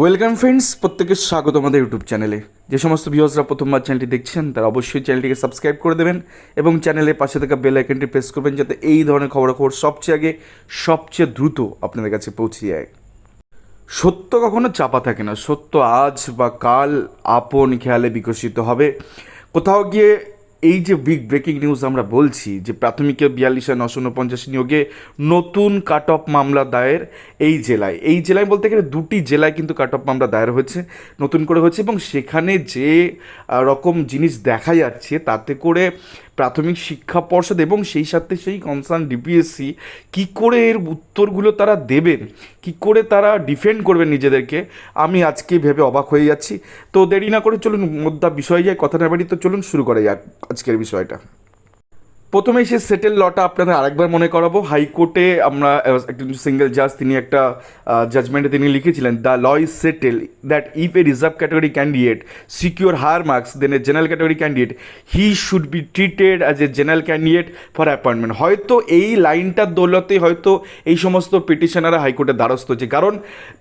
Welcome friends প্রত্যেকের স্বাগত আমাদের ইউটিউব চ্যানেলে যে সমস্ত ভিউয়ার্সরা প্রথমবার চ্যানেলটি দেখছেন, তারা অবশ্যই চ্যানেলটিকে সাবস্ক্রাইব করে দেবেন এবং চ্যানেলের পাশে থাকা বেল আইকনটি প্রেস করবেন যাতে এই ধরনের খবরাখবর সবচেয়ে আগে, সবচেয়ে দ্রুত আপনাদের কাছে পৌঁছে যায়। সত্য কখনো চাপা থাকে না। সত্য আজ বা কাল আপন খেয়ালে বিকশিত হবে। কোথাও গিয়ে এই যে বিগ ব্রেকিং নিউজ আমরা বলছি যে প্রাথমিকে বিয়াল্লিশে নশো উনপঞ্চাশ নিয়োগে নতুন কাট অফ মামলা দায়ের এই জেলায়। এই জেলায় বলতে গেলে দুটি জেলায় কিন্তু কাট অফ মামলা দায়ের হয়েছে, নতুন করে হয়েছে এবং সেখানে যে রকম জিনিস দেখা যাচ্ছে তাতে করে প্রাথমিক শিক্ষা পর্ষদ এবং সেই সাথে সেই কনসার্ন ডিপিএসসি কী করে এর উত্তরগুলো তারা দেবেন? কী করে তারা ডিফেন্ড করবেন নিজেদেরকে? আমি আজকে ভেবে অবাক হয়ে যাচ্ছি। তো দেরি না করে চলুন, মোদ্দা বিষয়ে যায় কথা না বাড়ি তো চলুন, শুরু করা যাক আজকের বিষয়টা। প্রথমে সে সেটেল লটা আপনাদের আরেকবার মনে করাবো। হাইকোর্টে আমরা একজন সিঙ্গেল জাজ তিনি একটা জাজমেন্টে তিনি লিখেছিলেন the law is settle that if a reserve category candidate secure higher marks then a general category candidate he should be treated as a general candidate for appointment হয়তো এই লাইনটার দৌলতে হয়তো এই সমস্ত পিটিশনাররা হাইকোর্টের দ্বারস্থ হচ্ছে। কারণ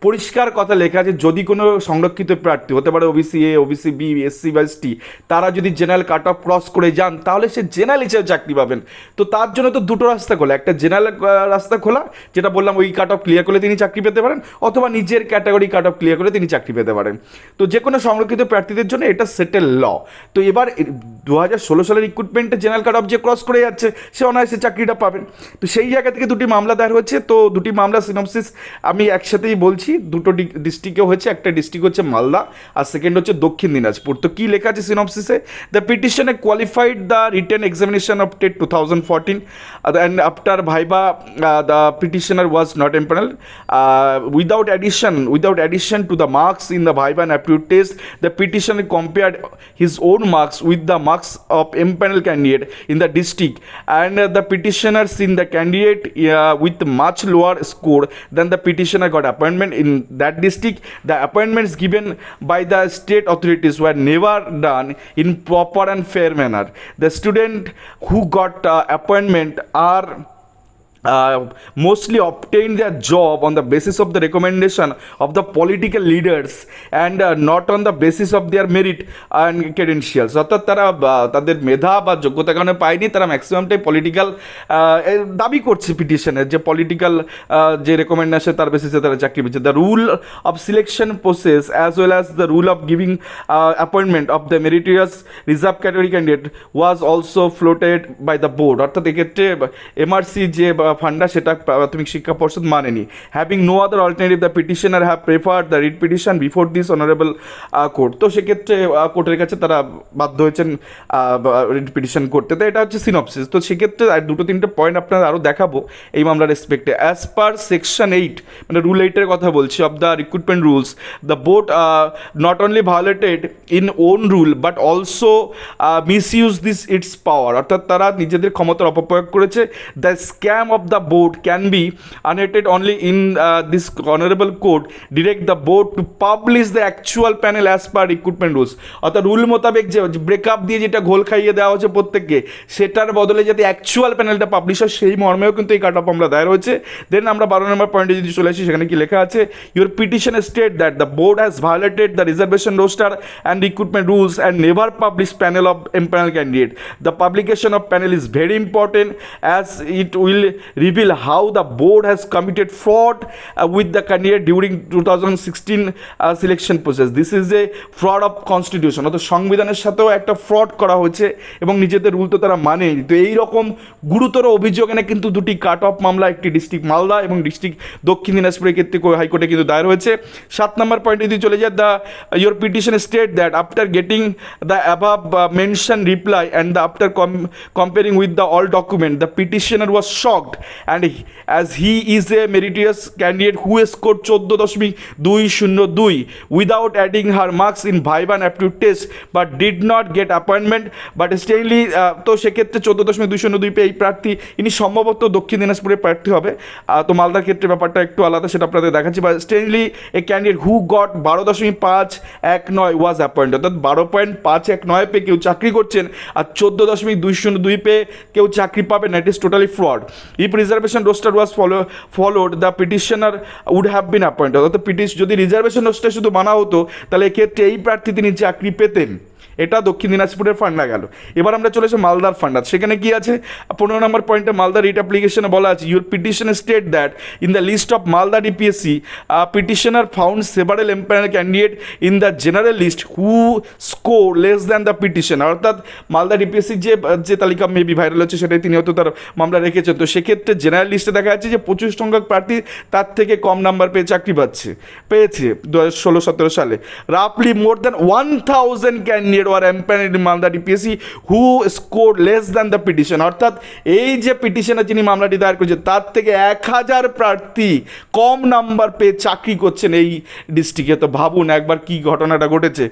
পরিষ্কার কথা লেখা আছে, যদি কোনো সংরক্ষিত প্রার্থী, হতে পারে OBC A OBC B SC বা এসটি তারা যদি জেনারেল কাট অফ ক্রস করে যান, তাহলে সে জেনারেল হিসেবে চাকরি পাবেন। তো তার জন্য তো দুটো রাস্তা খোলা, একটা জেনারেল রাস্তা খোলা, যেটা বললাম ওই কাট অফ ক্লিয়ার করলে তিনি চাকরি পেতে পারেন, অথবা নিজের ক্যাটাগরি কাট অফ ক্লিয়ার করে তিনি চাকরি পেতে পারেন। তো যে কোনো সংরক্ষিত প্রার্থীদের জন্য এটা সেটেল ল তো এবার দু হাজার ষোলো সালের রিক্রুটমেন্টে জেনারেল কাট অফ যে ক্রস করে যাচ্ছে, সে অনায়াসে চাকরিটা পাবেন। তো সেই জায়গা থেকে দুটি মামলা দায়ের হয়েছে তো দুটি মামলা সিনপসিস আমি একসাথেই বলছি। দুটো ডিস্ট্রিক্টে হয়েছে, একটা ডিস্ট্রিক্ট হচ্ছে মালদা, আর সেকেন্ড হচ্ছে দক্ষিণ দিনাজপুর। তো কী লেখা আছে সিনপসিসে the পিটিশনে qualified the return examination of TET two thousand fourteen and after viva the petitioner was not empanel without addition without addition to the marks in the viva and aptitude test, the petitioner compared his own marks with the marks of impanel candidate in the district. And uh, the petitioners in the candidate uh, with much lower score than the petitioner got appointment in that district. The appointments given by the state authorities were never done in proper and fair manner. The student who got uh, appointment are uh, obtained their job on the basis of the recommendation of the political leaders and uh, not on the basis of their merit and credentials. অর্থাৎ তারা তাদের মেধা বা যোগ্যতা কারণে পায়নি তারা ম্যাক্সিমামটাই political দাবি করছে পিটিশনের যে পলিটিক্যাল যে রেকমেন্ডেশন তার বেসিসে তারা চাকরি পেয়েছে। The rule of selection process as well as the rule of giving appointment of the meritorious reserve category candidate was also floated by the board অর্থাৎ এক্ষেত্রে এমআরসি যে ফান্ডা সেটা প্রাথমিক শিক্ষা পর্ষদ মানেনি। Having no other alternative the petitioner have prefer the writ petition before this honourable court তো সেক্ষেত্রে কোর্টের কাছে তারা বাধ্য হয়েছেন রিট পিটিশন করতে। তো এটা হচ্ছে সিনপসিস তো সেক্ষেত্রে আর দুটো তিনটে পয়েন্ট আপনার আরও দেখাবো এই মামলার রেসপেক্টে অ্যাজ পার সেকশন এইট মানে রুল এইটের কথা বলছি of the recruitment rules the board not only violated in own rule but also misuse this its power অর্থাৎ তারা নিজেদের ক্ষমতার অপপ্রয়োগ করেছে। The scam of the board can be unrated only in this honourable court direct the board to publish the actual panel as per recruitment rules অর্থাৎ rule মোতাবেক যে breakup দিয়ে যেটা ঘোল খাইয়ে দেওয়া হচ্ছে প্রত্যেককে, সেটার বদলে যাতে অ্যাকচুয়াল প্যানেলটা পাবলিশ হয়, সেই মর্মেও কিন্তু এই কাট অফ আমরা দায়ের হয়েছে দেন আমরা বারো নম্বর পয়েন্টে যদি চলে আসি, সেখানে কি লেখা আছে? Your petition state that the board has violated the reservation roster and recruitment rules and never publish panel of empanel candidate the publication of panel is very important as it will reveal how the board has committed fraud uh, with the candidate during 2016 uh, selection process. This is a fraud of constitution. অর্থাৎ সংবিধানের সাথেও একটা fraud করা হয়েছে এবং নিজেদের rule তো তারা মানে তো এই রকম গুরুতর অভিযোগ এনে কিন্তু দুটি কাট অফ মামলা একটি ডিস্ট্রিক্ট মালদা এবং ডিস্ট্রিক্ট দক্ষিণ দিনাজপুরের ক্ষেত্রে হাইকোর্টে কিন্তু দায়ের হয়েছে। সাত নম্বর পয়েন্টে যদি চলে যায় the your petition state that after getting the above mention reply and the after comparing with the all document the petitioner was shocked and he- as he is a meritorious candidate who scored চোদ্দ দশমিক দুই শূন্য দুই without adding her marks in ভাইবান aptitude test but did not get appointment but স্টেইনলি তো সেক্ষেত্রে চোদ্দ দশমিক দুই শূন্য দুই পেয়ে এই প্রার্থী ইনি সম্ভবত দক্ষিণ দিনাজপুরের প্রার্থী হবে। তো মালদার ক্ষেত্রে ব্যাপারটা একটু আলাদা, সেটা আপনাদের দেখাচ্ছি। বা স্টেইনলি এ ক্যান্ডিডেট হু গট বারো দশমিক পাঁচ এক নয় ওয়াজ অ্যাপয়েন্ট অর্থাৎ বারো পয়েন্ট পাঁচ এক নয় পেয়ে কেউ চাকরি করছেন, আর চোদ্দ দশমিক দুই শূন্য দুই পেয়ে কেউ চাকরি পাবে। না it is totally fraud if reservation roster was follow followed the petitioner would have been appointed অর্থাৎ পিটিশ যদি রিজার্ভেশন রোস্টার শুধু মানা হতো, তাহলে এক্ষেত্রে এই প্রার্থী তিনি চাকরি পেতেন। এটা দক্ষিণ দিনাজপুরের ফান্ডা গেল এবার আমরা চলে এসে মালদার ফান্ডা সেখানে কি আছে? পনেরো নম্বর পয়েন্টে মালদা রিট অ্যাপ্লিকেশনে বলা আছে your petition state that in the list of Malda DPSC petitioner found several empire candidate in the general list who score less than the petition অর্থাৎ মালদা ডিপিএসসির যে যে তালিকা মেবি ভাইরাল হচ্ছে, সেটাই তিনি হয়তো তার মামলা রেখেছেন। তো সেক্ষেত্রে জেনারেল লিস্টে দেখা যাচ্ছে যে প্রচুর সংখ্যক প্রার্থী তার থেকে কম নাম্বার পেয়ে চাকরি পাচ্ছে, পেয়েছে দু হাজার ষোলো সতেরো সালে। রাফলি more than one thousand candidate were empire in Malda DPSC who score less than the petition অর্থাৎ এই যে পিটিশনে যিনি মামলাটি দায়ের করেছেন, তার থেকে এক হাজার প্রার্থী কম নাম্বার পেয়ে চাকরি করছেন এই ডিস্ট্রিক্টে তো ভাবুন একবার কি ঘটনাটা ঘটেছে।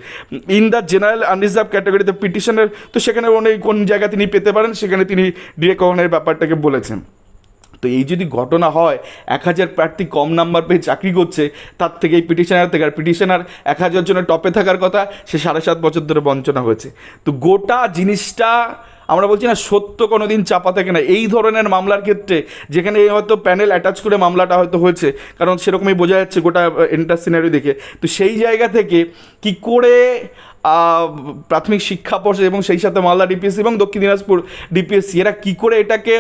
ইন দ্য জেনারেল আনরিজার্ভ ক্যাটাগরিতে পিটিশনের তো সেখানে উনি কোন জায়গা তিনি পেতে পারেন, সেখানে তিনি ডিরেক্ট ব্যাপারটাকে বলেছেন। তো এই যদি ঘটনা হয়, এক হাজার প্রার্থী কম নাম্বার পেয়ে চাকরি করছে, তার থেকে এই পিটিশনার থেকে, আর পিটিশনার এক হাজার জনের টপে থাকার কথা, সে সাড়ে সাত বছর ধরে বঞ্চনা হয়েছে। তো গোটা জিনিসটা আমরা বলছি না, সত্য কোনো দিন চাপা থাকে না। এই ধরনের মামলার ক্ষেত্রে, যেখানে হয়তো প্যানেল অ্যাটাচ করে মামলাটা হয়তো হয়েছে, কারণ সেরকমই বোঝা যাচ্ছে গোটা এন্টার সিনারি দেখে। তো সেই জায়গা থেকে কি করে প্রাথমিক শিক্ষা পর্ষদ এবং সেই সাথে মালদা ডিপিএসসি এবং দক্ষিণ দিনাজপুর ডিপিএসসি, এরা কী করে এটাকে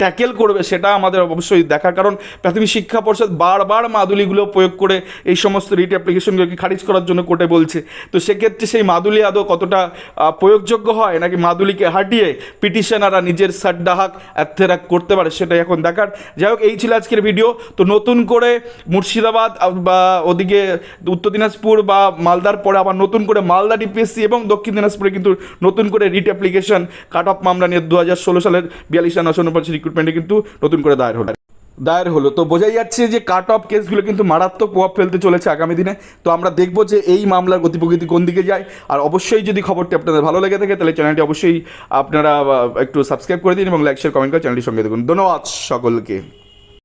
ট্যাকেল করবে সেটা আমাদের অবশ্যই দেখার, কারণ প্রাথমিক শিক্ষা পর্ষদ বারবার মাদুলিগুলো প্রয়োগ করে এই সমস্ত রিট অ্যাপ্লিকেশনগুলোকে খারিজ করার জন্য কোর্টে বলছে। তো সেক্ষেত্রে সেই মাদুলি আদৌ কতটা প্রয়োগযোগ্য হয়, নাকি মাদুলিকে হাঁটিয়ে পিটিশনাররা নিজের সাড্ডাহাক অ্যাথেরাক করতে পারে সেটাই এখন দেখার। যাই হোক, এই ছিল আজকের ভিডিও। তো নতুন করে মুর্শিদাবাদ বা ওদিকে উত্তর দিনাজপুর বা মালদার পরে আবার নতুন করে মালদা ডিপিএসসি এবং দক্ষিণ দিনাজপুরে কিন্তু নতুন করে রিট অ্যাপ্লিকেশন কাট অফ মামলা নিয়ে দু হাজার ষোলো সালের বিয়াল্লিশ নশো উনপঞ্চাশ রিক্রুটমেন্টে কিন্তু নতুন করে দায়ের হলো। দায়ের হলো। তো বোঝাই যাচ্ছে যে কাট অফ কেসগুলো কিন্তু মারাত্মক প্রভাব ফেলতে চলেছে আগামী দিনে। তো আমরা দেখব যে এই মামলার গতিপ্রকৃতি কোন দিকে যায়। আর অবশ্যই যদি খবরটি আপনাদের ভালো লেগে থাকে, তাহলে চ্যানেলটি অবশ্যই আপনারা একটু সাবস্ক্রাইব করে দিন এবং লাইক শেয়ার কমেন্ট করে চ্যানেলটির সঙ্গে দেখুন। ধন্যবাদ সকলকে।